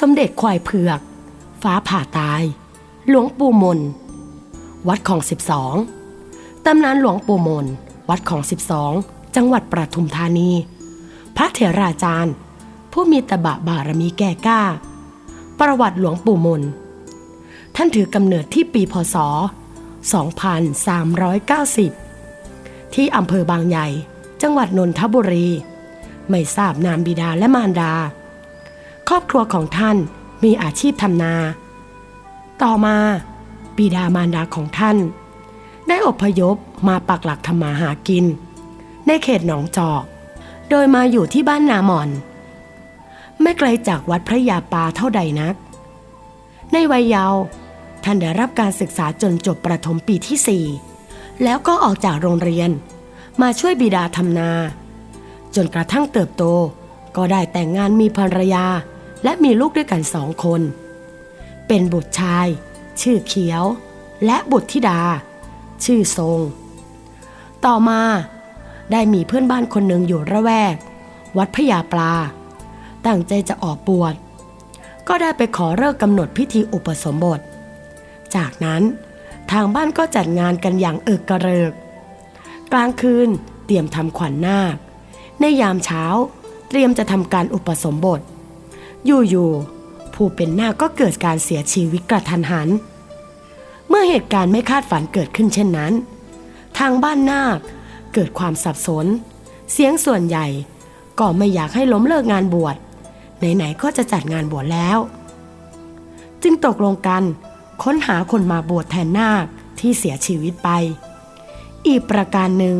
สมเด็จควายเผือก ฟ้าผ่าตาย หลวงปู่มน วัดของ 12ตำนานหลวงปู่มน วัดของ 12 จังหวัดปทุมธานี พระเถราจารย์ ผู้มีตบะบารมีแก่กล้า ประวัติหลวงปู่มน ท่านถือกำเนิดที่ปีพศ 2390 ที่อำเภอบางใหญ่ จังหวัดนนทบุรี ไม่ทราบนามบิดาและมารดา ครอบครัวของท่านมีอาชีพทำนา ต่อมาบิดามารดาของท่าน ได้อพยพมาปักหลักทำมาหากิน ในเขตหนองจอก โดยมาอยู่ที่บ้านนาหมอน ไม่ไกลจากวัดพระยาปาเท่าใดนัก ในวัยเยาว์ท่านได้รับการศึกษาจนจบประถมปีที่4แล้วก็ออกจากโรงเรียน มาช่วยบิดาทำนา จนกระทั่งเติบโตก็ได้แต่งงานมีภรรยา และมีลูกด้วยกันสองคน เป็นบุตรชาย ชื่อเขียว และบุตรธิดา ชื่อทรง ต่อมาได้มีเพื่อนบ้านคนหนึ่งอยู่ระแวก วัดพญาปลา ตั้งใจจะออกบวชก็ได้ไปขอเลิกกำหนดพิธีอุปสมบท จากนั้นทางบ้านก็จัดงานกันอย่างเอิกกระเริก กลางคืนเตรียมทำขวัญนาค ในยามเช้าเตรียมจะทำการอุปสมบท อยู่ๆผู้เป็นนาคก็เกิดการเสียชีวิตกระทันหัน เมื่อเหตุการณ์ไม่คาดฝันเกิดขึ้นเช่นนั้น ทางบ้านนาคเกิดความสับสน เสียงส่วนใหญ่ก็ไม่อยากให้ล้มเลิกงานบวชไหนๆก็จะจัดงานบวชแล้ว จึงตกลงกันค้นหาคนมาบวชแทนนาคที่เสียชีวิตไป อีกประการหนึ่ง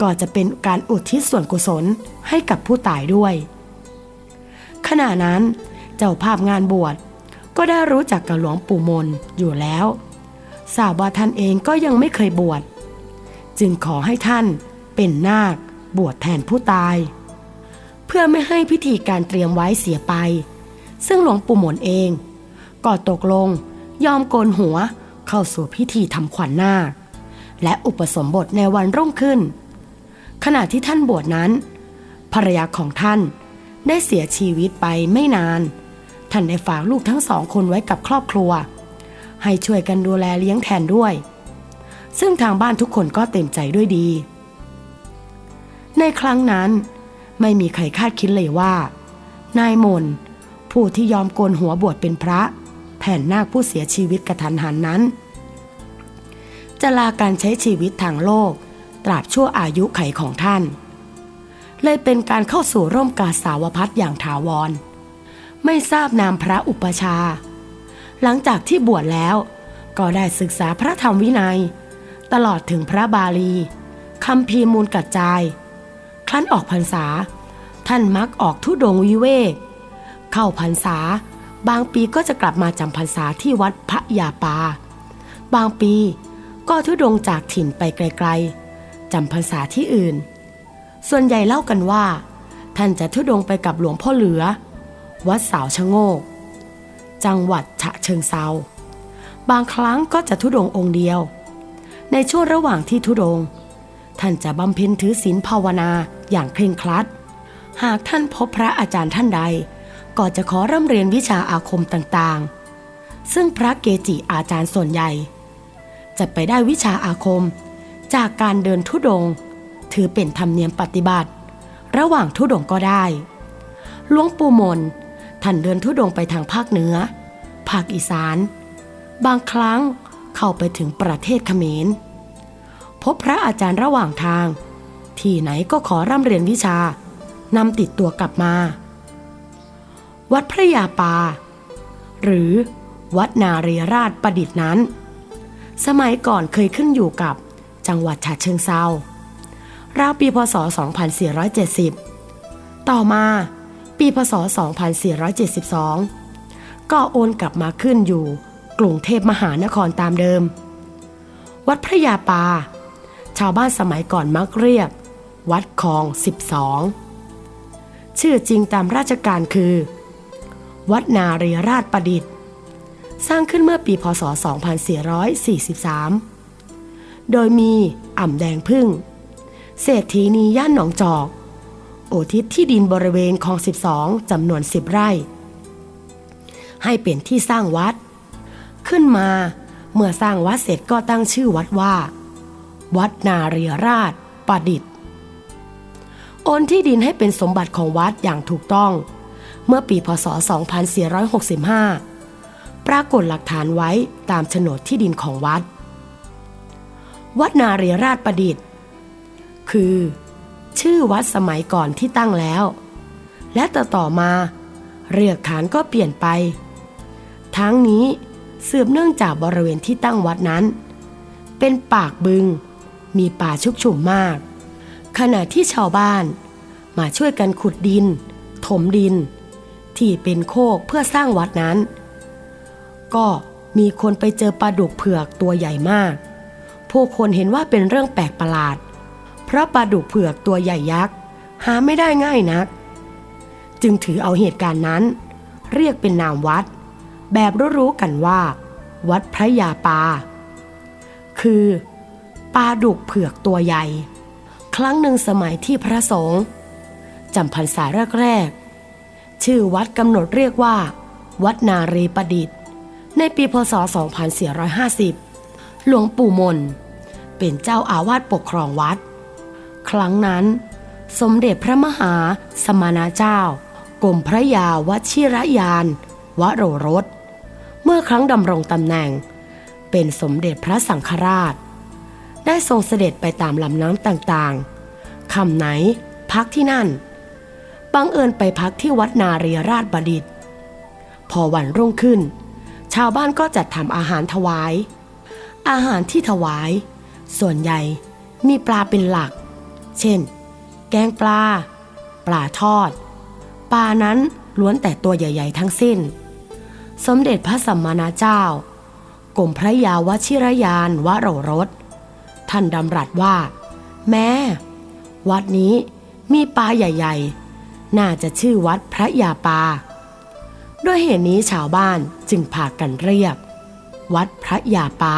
ก็จะเป็นการอุทิศส่วนกุศลให้กับผู้ตายด้วย ขณะนั้นเจ้าภาพงานบวชก็ได้รู้จักกับหลวงปู่มนอยู่แล้วทราบว่าท่านเองก็ยังไม่เคยบวชจึงขอให้ท่านเป็นนาคบวชแทนผู้ตาย เพื่อไม่ให้พิธีการเตรียมไว้เสียไป ซึ่งหลวงปู่หมนเองก็ตกลงยอมโกนหัวเข้าสู่พิธีทำขวัญนาค และอุปสมบทในวันรุ่งขึ้น ขณะที่ท่านบวชนั้น ภรรยาของท่าน ได้เสียชีวิตไปไม่นาน ท่านได้ฝากลูกทั้งสองคนไว้กับครอบครัว ให้ช่วยกันดูแลเลี้ยงแทนด้วย ซึ่งทางบ้านทุกคนก็เต็มใจด้วยดี ในครั้งนั้น ไม่มีใครคาดคิดเลยว่า นายมน ผู้ที่ยอมโกนหัวบวชเป็นพระแทนนาคผู้เสียชีวิตกระทันหันนั้น จะลาการใช้ชีวิตทางโลก ตราบชั่วอายุไขของท่าน เลยเป็นการเข้าสู่ร่มกาสาวพัดอย่างถาวร ไม่ทราบนามพระอุปชา หลังจากที่บวชแล้วก็ได้ศึกษาพระธรรมวินัย ตลอดถึงพระบาลีคำพีมูลกัจจาย ครั้นออกพรรษา ท่านมักออกทุดงวิเวก เข้าพรรษา บางปีก็จะกลับมาจำพรรษาที่วัดพระยาปา บางปีก็ทุดงจากถิ่นไปไกลๆจำพรรษาที่อื่น ส่วนใหญ่เล่ากันว่า ท่านจะทุดงไปกับหลวงพ่อเหลือ วัดสาวชะโงก จังหวัดฉะเชิงเซาบางครั้งก็จะทุดงองค์เดียว ในช่วงระหว่างที่ทุดง ท่านจะบำเพ็ญถือศีลภาวนาอย่างเคร่งครัด หากท่านพบพระอาจารย์ท่านใด ก็จะขอร่ำเรียนวิชาอาคมต่างๆ ซึ่งพระเกจิอาจารย์ส่วนใหญ่ จะไปได้วิชาอาคมจากการเดินทุดง ถือเป็นธรรมเนียมปฏิบัติ ระหว่างทุดงก็ได้หลวงปู่มนท่านเดินทุดงไปทางภาคเหนือ ภาคอีสาน บางครั้งเข้าไปถึงประเทศเขมร พบพระอาจารย์ระหว่างทาง ที่ไหนก็ขอร่ำเรียนวิชานำติดตัวกลับมา วัดพระยาปา หรือวัดนาเรีราชประดิษฐ์นั้น สมัยก่อนเคยขึ้นอยู่กับจังหวัดฉะเชิงเซา ราวปีพศ 2470 ต่อมา ปีพศ 2472 ก็โอนกลับมาขึ้นอยู่กรุงเทพมหานครตามเดิม วัดพระยาปา ชาวบ้านสมัยก่อนมักเรียก วัดคลอง 12 ชื่อจริงตามราชการคือ วัดนารีราชประดิษฐ์ สร้างขึ้นเมื่อปีพศ 2443 โดยมีอ่ำแดงพึ่ง เศรษฐีนีย่านหนองจอก โอทิศที่ดินบริเวณคลอง 12 จำนวน 10 ไร่ ให้เป็นที่สร้างวัด ขึ้นมาเมื่อสร้างวัดเสร็จก็ตั้งชื่อวัดว่า วัดนาเรียราชประดิษฐ์ โอนที่ดินให้เป็นสมบัติของวัดอย่างถูกต้อง เมื่อปีพศ 2465 ปรากฏหลักฐานไว้ตามโฉนดที่ดินของวัด วัดนาเรียราชประดิษฐ์ คือ ชื่อวัดสมัยก่อนที่ตั้งแล้ว และต่อต่อมา เรียกขานก็เปลี่ยนไป ทั้งนี้สืบเนื่องจากบริเวณที่ตั้งวัดนั้น เป็นปากบึง มีป่าชุกชุมมาก ขณะที่ชาวบ้าน มาช่วยกันขุดดิน ถมดิน ที่เป็นโคกเพื่อสร้างวัดนั้น ก็มีคนไปเจอปลาดุกเผือกตัวใหญ่มาก ผู้คนเห็นว่าเป็นเรื่องแปลกประหลาด ราะปลาดุกเผือกตัวใหญ่ยักษ์ หาไม่ได้ง่ายนัก จึงถือเอาเหตุการณ์นั้น เรียกเป็นนามวัด แบบรู้ๆกันว่า วัดพระยาปา คือปลาดุกเผือกตัวใหญ่ ครั้งหนึ่งสมัยที่พระสงฆ์จำพรรษาแรกๆ ชื่อวัดกำหนดเรียกว่า วัดนารีประดิษฐ์ ในปีพศ 2450 หลวงปู่มน เป็นเจ้าอาวาสปกครองวัด ครั้งนั้น สมเด็จพระมหาสมณเจ้ากรมพระยาวชิรยานวโรรส เมื่อครั้งดำรงตำแหน่ง เป็นสมเด็จพระสังฆราช ได้ทรงเสด็จไปตามลำน้ำต่างๆคำไหนพักที่นั่น บังเอิญไปพักที่วัดนาเรียราชบดิต พอวันรุ่งขึ้น ชาวบ้านก็จัดทำอาหารถวาย อาหารที่ถวาย ส่วนใหญ่มีปลาเป็นหลัก เช่น แกงปลา ปลาทอด ปลานั้นล้วนแต่ตัวใหญ่ ๆ ทั้งสิ้น สมเด็จพระสัมมานาเจ้ากรมพระยาวชิรยานวโรรส ท่านดำรัสว่า แม่ วัดนี้มีปลาใหญ่ ๆ น่าจะชื่อวัดพระยาปา ด้วยเหตุนี้ชาวบ้านจึงพากันเรียก วัดพระยาปา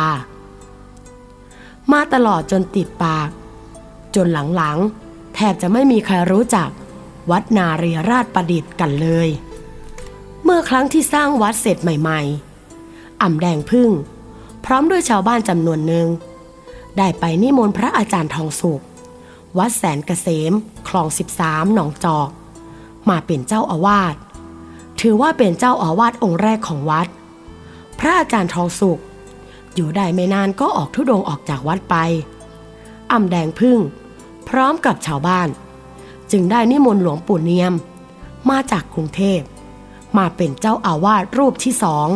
มาตลอดจนติดปาก จนหลังๆ แทบจะไม่มีใครรู้จัก วัดนาเรีราชประดิษฐ์กันเลย เมื่อครั้งที่สร้างวัดเสร็จใหม่ๆอ่ำแดงพึ่ง พร้อมด้วยชาวบ้านจำนวนหนึ่ง ได้ไปนิมนต์พระอาจารย์ทองสุข วัดแสนเกษมคลอง 13 หนองจอก มาเป็นเจ้าอาวาสถือว่าเป็นเจ้าอาวาสองค์แรกของวัด พระอาจารย์ทองสุข อยู่ได้ไม่นานก็ออกทุดงออกจากวัดไปอ่ำแดงพึ่ง พร้อมกับชาวบ้าน จึงได้นิมนต์หลวงปู่เนียม มาจากกรุงเทพ มาเป็นเจ้าอาวาสรูปที่สอง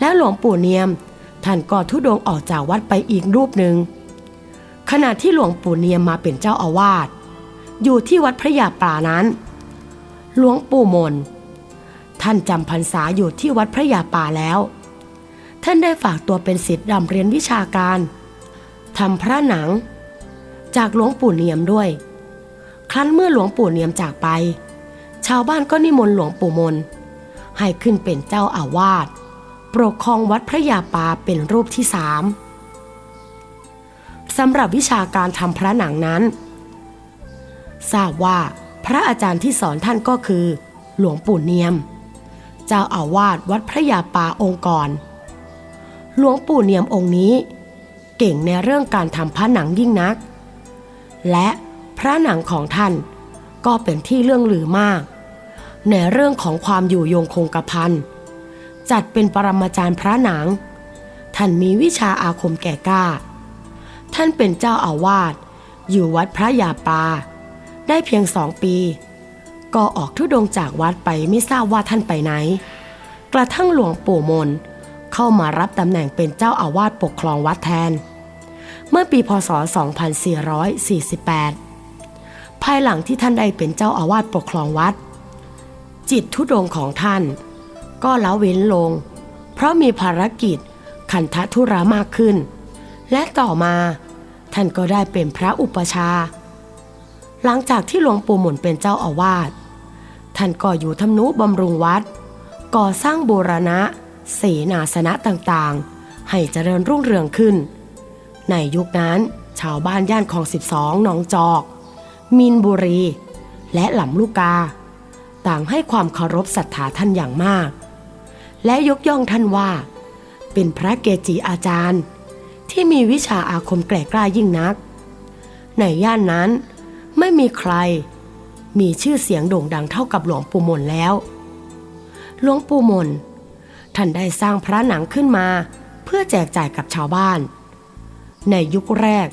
แล้วหลวงปู่เนียมท่านก็ทุดงออกจากวัดไปอีกรูปหนึ่งขณะที่หลวงปู่เนียมมาเป็นเจ้าอาวาสอยู่ที่วัดพระยาปลานั้น หลวงปู่มน ท่านจำพรรษาอยู่ที่วัดพระยาป่าแล้ว ท่านได้ฝากตัวเป็นศิษย์รำเรียนวิชาการทำพระหนัง จากหลวงปู่เนียมด้วย ครั้นเมื่อหลวงปู่เนียมจากไป ชาวบ้านก็นิมนต์หลวงปู่มน ให้ขึ้นเป็นเจ้าอาวาสปกครองวัดพระยาปาเป็นรูปที่สามสำหรับวิชาการทำพระหนังนั้น ทราบว่าพระอาจารย์ที่สอนท่านก็คือ หลวงปู่เนียม เจ้าอาวาสวัดพระยาปาองค์ก่อนหลวงปู่เนียมองค์นี้ เก่งในเรื่องการทำพระหนังยิ่งนัก และพระหนังของท่านก็เป็นที่เรื่องลือมาก ในเรื่องของความอยู่ยงคงกระพันจัดเป็นปรมาจารย์พระหนัง ท่านมีวิชาอาคมแก่กล้า ท่านเป็นเจ้าอาวาสอยู่วัดพระยาปา ได้เพียงสองปี ก็ออกทุดงจากวัดไปไม่ทราบว่าท่านไปไหน กระทั่งหลวงปู่มนเข้ามารับตำแหน่งเป็นเจ้าอาวาสปกครองวัดแทน เมื่อปีพศ 2448 ภายหลังที่ท่านได้เป็นเจ้าอาวาสปกครองวัด จิตทุดงของท่าน ก็ละเว้นลง เพราะมีภารกิจขันธทุรามากขึ้น และต่อมาท่านก็ได้เป็นพระอุปชา หลังจากที่หลวงปู่หมุนเป็นเจ้าอาวาส ท่านก็อยู่ทำนุบำรุงวัด ก่อสร้างบูรณะเสนาสนะต่างๆ ให้เจริญรุ่งเรืองขึ้น ในยุคนั้น ชาวบ้านย่านคลอง 12 หนองจอก มีนบุรี และหลำลูกกา ต่างให้ความเคารพศรัทธาท่านอย่างมาก และยกย่องท่านว่า เป็นพระเกจิอาจารย์ ที่มีวิชาอาคมแกร่กล้ายิ่งนัก ในย่านนั้นไม่มีใคร มีชื่อเสียงโด่งดังเท่ากับหลวงปู่มนแล้วหลวงปู่มนท่านได้สร้างพระหนังขึ้นมา เพื่อแจกจ่ายกับชาวบ้าน ในยุคแรก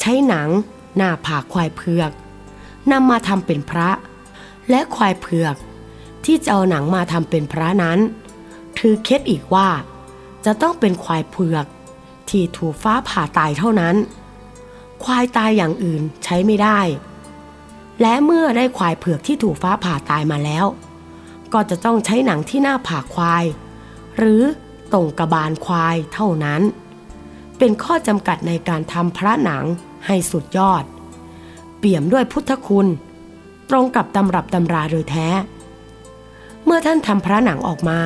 ใช้หนัง หน้าผากควายเผือกนำมาทำเป็นพระ และควายเผือก ที่จะเอาหนังมาทำเป็นพระนั้น ถือเคล็ดอีกว่า จะต้องเป็นควายเผือก ที่ถูกฟ้าผ่าตายเท่านั้น ควายตายอย่างอื่นใช้ไม่ได้ และเมื่อได้ควายเผือกที่ถูกฟ้าผ่าตายมาแล้ว ก็จะต้องใช้หนังที่หน้าผากควาย หรือตรงกระบาลควายเท่านั้น เป็นข้อจำกัดในการทำพระหนังให้สุดยอด เปี่ยมด้วยพุทธคุณ ตรงกับตำรับตำราโดยแท้ เมื่อท่านทำพระหนังออกมา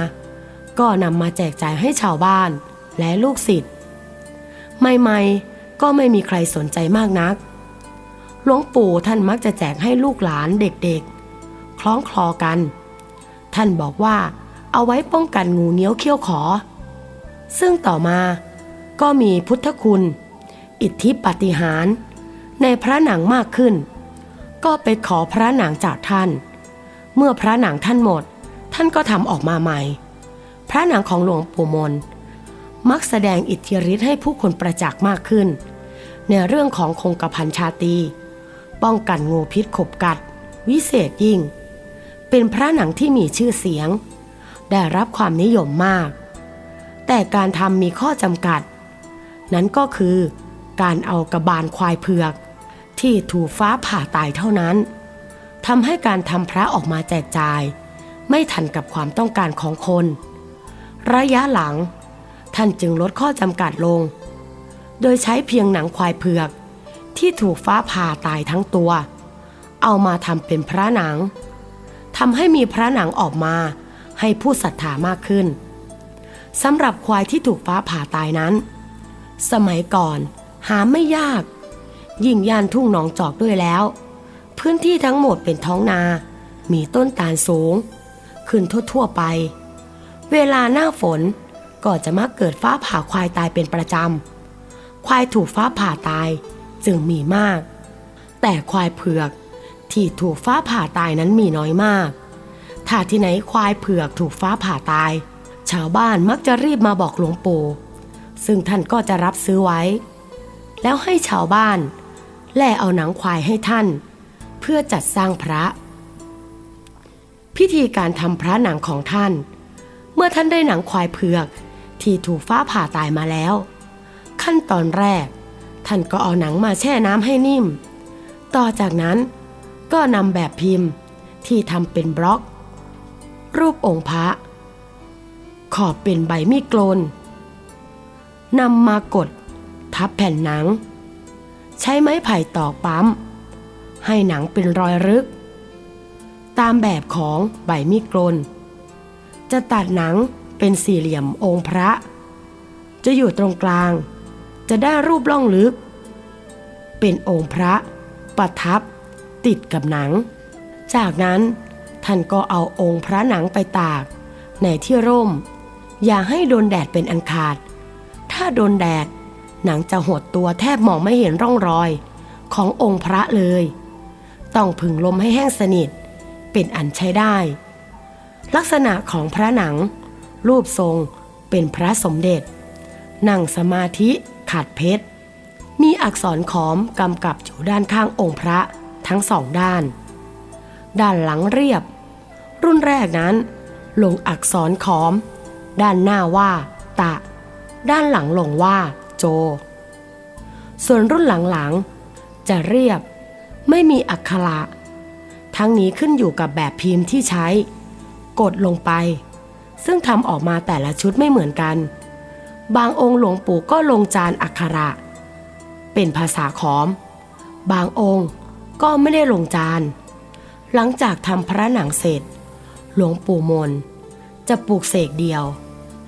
ก็นำมาแจกจ่ายให้ชาวบ้านและลูกศิษย์ใหม่ๆ ก็ไม่มีใครสนใจมากนัก หลวงปู่ท่านมักจะแจกให้ลูกหลานเด็กๆ คล้องคลอกัน ท่านบอกว่าเอาไว้ป้องกันงูเนี้ยวเขี้ยวขอ ซึ่งต่อมา ก็มีพุทธคุณ อิทธิปฏิหาร ในพระหนังมากขึ้น ก็ไปขอพระหนังจากท่าน เมื่อพระหนังท่านหมด ท่านก็ทำออกมาใหม่ พระหนังของหลวงปู่มน มักแสดงอิทธิฤทธิ์ให้ผู้คนประจักษ์มากขึ้น ในเรื่องของคงกระพันชาตี ป้องกันงูพิษขบกัด วิเศษยิ่ง เป็นพระหนังที่มีชื่อเสียง ได้รับความนิยมมากแต่การทำมีข้อจำกัด นั้นก็คือการเอากระบาลควายเผือก ที่ถูกฟ้าผ่าตายเท่านั้นทำให้การทำพระออกมาแจกจ่าย ไม่ทันกับความต้องการของคน ระยะหลัง ท่านจึงลดข้อจำกัดลง โดยใช้เพียงหนังควายเผือก ที่ถูกฟ้าผ่าตายทั้งตัว เอามาทำเป็นพระหนังทำให้มีพระหนังออกมาให้ผู้ศรัทธามากขึ้นสำหรับควายที่ถูกฟ้าผ่าตายนั้น สมัยก่อน หาไม่ยาก ยิ่งย่านทุ่งหนองจอกด้วยแล้ว พื้นที่ทั้งหมดเป็นท้องนา มีต้นตาลสูง ขึ้นทั่วๆไป เวลาหน้าฝนก็จะมักเกิดฟ้าผ่าควายตายเป็นประจำ ควายถูกฟ้าผ่าตายจึงมีมาก แต่ควายเผือกที่ถูกฟ้าผ่าตายนั้นมีน้อยมาก ถ้าที่ไหนควายเผือกถูกฟ้าผ่าตาย ชาวบ้านมักจะรีบมาบอกหลวงปู่ ซึ่งท่านก็จะรับซื้อไว้ แล้วให้ชาวบ้าน แล่เอาหนังควายให้ท่าน เพื่อจัดสร้างพระ พิธีการทำพระหนังของท่าน เมื่อท่านได้หนังควายเผือกที่ถูกฟ้าผ่าตายมาแล้ว ขั้นตอนแรก ท่านก็เอาหนังมาแช่น้ำให้นิ่ม ต่อจากนั้นก็นำแบบพิมพ์ที่ทำเป็นบล็อก รูปองค์พระ ขอบเป็นใบมีดกลน นำมากด ทับแผ่นหนัง ใช้ไม้ไผ่ตอกปั๊ม ให้หนังเป็นรอยรึก ตามแบบของใบมีดกลน จะตัดหนังเป็นสี่เหลี่ยมองค์พระ จะอยู่ตรงกลาง จะได้รูปล่องลึก เป็นองค์พระประทับติดกับหนัง จากนั้นท่านก็เอาองค์พระหนังไปตาก ในที่ร่ม อย่าให้โดนแดดเป็นอันขาด ถ้าโดนแดดหนังจะหดตัวแทบมองไม่เห็นร่องรอยขององค์พระเลย ต้องผึ่งลมให้แห้งสนิท เป็นอันใช้ได้ ลักษณะของพระหนัง รูปทรงเป็นพระสมเด็จ นั่งสมาธิขาดเพชร มีอักษรขอมกำกับอยู่ด้านข้างองค์พระทั้งสองด้าน ด้านหลังเรียบ รุ่นแรกนั้น ลงอักษรขอม ด้านหน้าว่า ตะ ด้านหลังลงว่าโจ ส่วนรุ่นหลังๆ จะเรียบ ไม่มีอักขระ ทั้งนี้ขึ้นอยู่กับแบบพิมพ์ที่ใช้ กดลงไป ซึ่งทำออกมาแต่ละชุดไม่เหมือนกัน บางองค์หลวงปู่ก็ลงจานอักขระ เป็นภาษาขอม บางองค์ก็ไม่ได้ลงจาน หลังจากทำพระหนังเสร็จ หลวงปู่มน จะปลูกเสกเดียว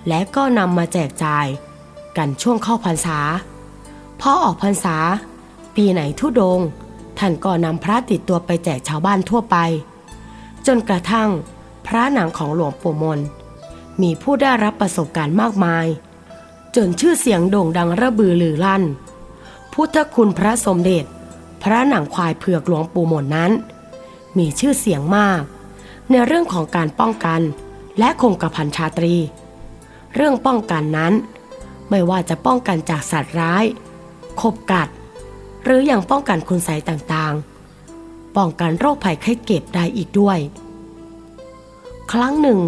และก็นำมาแจกจ่าย กันช่วงเข้าพรรษาพอออกพรรษา ปีไหนทุดง ท่านก็นำพระติดตัวไปแจกชาวบ้านทั่วไป จนกระทั่งพระหนังของหลวงปู่มน มีผู้ได้รับประสบการณ์มากมาย จนชื่อเสียงโด่งดังระบือลือลั่น พุทธคุณพระสมเด็จ พระหนังควายเผือกหลวงปู่มนนั้น มีชื่อเสียงมาก ในเรื่องของการป้องกัน และคงกระพันชาตรี เรื่องป้องกันนั้น ไม่ว่าจะป้องกันจากสัตว์ร้ายคบกัด หรืออยังป้องกันคุณไสต่างๆ ป้องกันโรคภัยไข้เจ็บได้อีกด้วย ครั้งหนึ่ง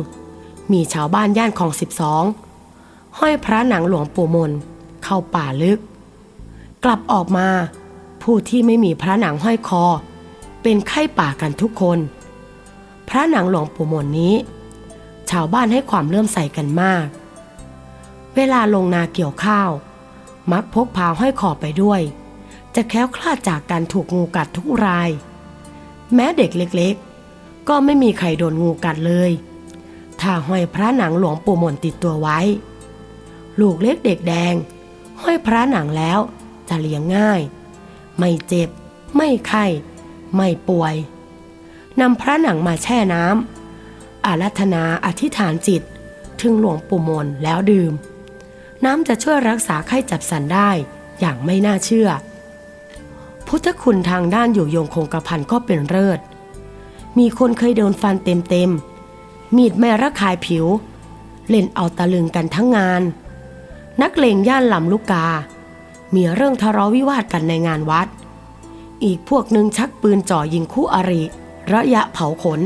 มีชาวบ้านย่านของสิบสองห้อยพระหนังหลวงปู่มนเข้าป่าลึก กลับออกมา ผู้ที่ไม่มีพระหนังห้อยคอ เป็นไข้ป่ากันทุกคน พระหนังหลวงปู่มนนี้ชาวบ้านให้ความเลื่อมใสกันมาก เวลาลงนาเกี่ยวข้าว มักพกพาห้อยคอไปด้วย จะแค้วคลาดจากการถูกงูกัดทุกราย แม้เด็กเล็กๆ ก็ไม่มีใครโดนงูกัดเลย ถ้าห้อยพระหนังหลวงปู่มนติดตัวไว้ ลูกเล็กเด็กแดง ห้อยพระหนังแล้วจะเลี้ยงง่าย ไม่เจ็บ ไม่ไข้ ไม่ป่วยนำพระหนังมาแช่น้ำอารัธนาอธิษฐานจิต ถึงหลวงปู่มนแล้วดื่ม น้ำจะช่วยรักษาไข้จับสันได้อย่างไม่น่าเชื่อ พุทธคุณทางด้านอยู่ยงคงกระพันก็เป็นเลิศมีคนเคยโดนฟันเต็มๆ มีดไม่ระคายผิว เล่นเอาตะลึงกันทั้งงาน นักเลงย่านลำลูกกา มีเรื่องทะเลาะวิวาทกันในงานวัด อีกพวกหนึ่งชักปืนจ่อยิงคู่อริระยะเผาขน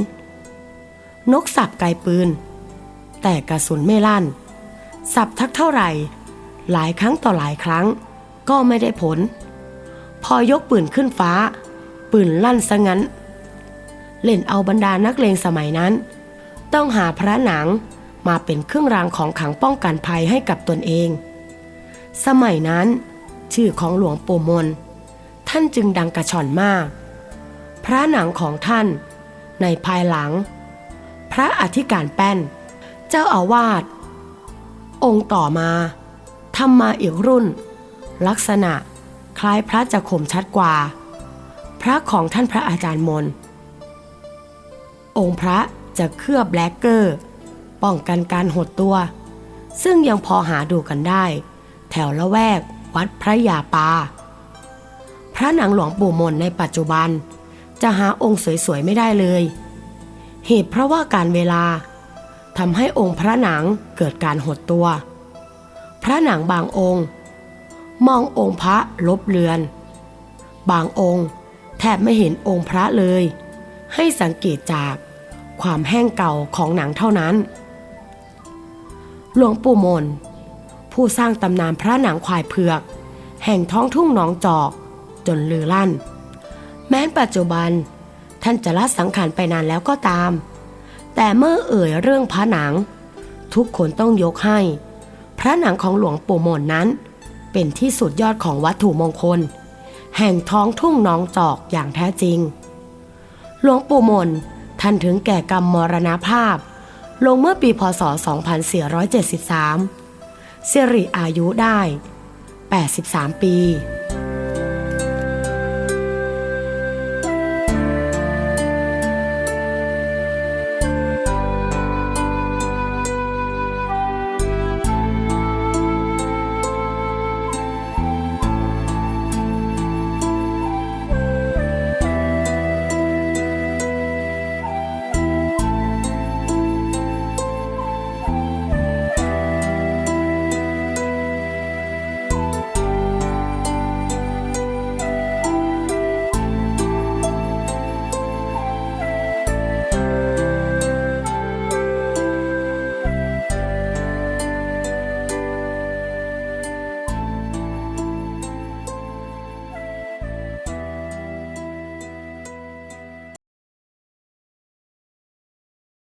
นกสับไกลปืน แต่กระสุนไม่ลั่น สับทักเท่าไหร่ หลายครั้งต่อหลายครั้ง ก็ไม่ได้ผล พอยกปืนขึ้นฟ้า ปืนลั่นซะงั้น เล่นเอาบรรดานักเลงสมัยนั้น ต้องหาพระหนังมาเป็นเครื่องรางของขังป้องกันภัยให้กับตนเอง สมัยนั้น ชื่อของหลวงปู่มน ท่านจึงดังกระชอนมาก พระหนังของท่านในภายหลัง พระอธิการแป้น เจ้าอาวาส องค์ต่อมาทำมาอีกรุ่น ลักษณะคล้ายพระจะคมชัดกว่า พระของท่านพระอาจารย์มน องค์พระจะเคลือบแบล็กเกอร์ ป้องกันการหดตัว ซึ่งยังพอหาดูกันได้ แถวละแวกวัดพระยาปา พระหนังหลวงปู่มนในปัจจุบัน จะหาองค์สวยๆไม่ได้เลย เหตุเพราะว่าการเวลา ทำให้องค์พระหนังเกิดการหดตัว พระหนังบางองค์ มององค์พระลบเลือน บางองค์แทบไม่เห็นองค์พระเลย ให้สังเกตจากความแห้งเก่าของหนังเท่านั้น หลวงปู่มน ผู้สร้างตำนานพระหนังควายเผือก แห่งท้องทุ่งหนองจอก จนลือลั่น แม้นปัจจุบันท่านจะละสังขารไปนานแล้วก็ตาม แต่เมื่อเอ่ยเรื่องพระหนัง ทุกคนต้องยกให้ พระหนังของหลวงปู่มนนั้น เป็นที่สุดยอดของวัตถุมงคล แห่งท้องทุ่งน้องจอกอย่างแท้จริง หลวงปู่มนท่านถึงแก่กรรมมรณภาพ ลงเมื่อปีพศ 2473สิริอายุได้ 83 ปี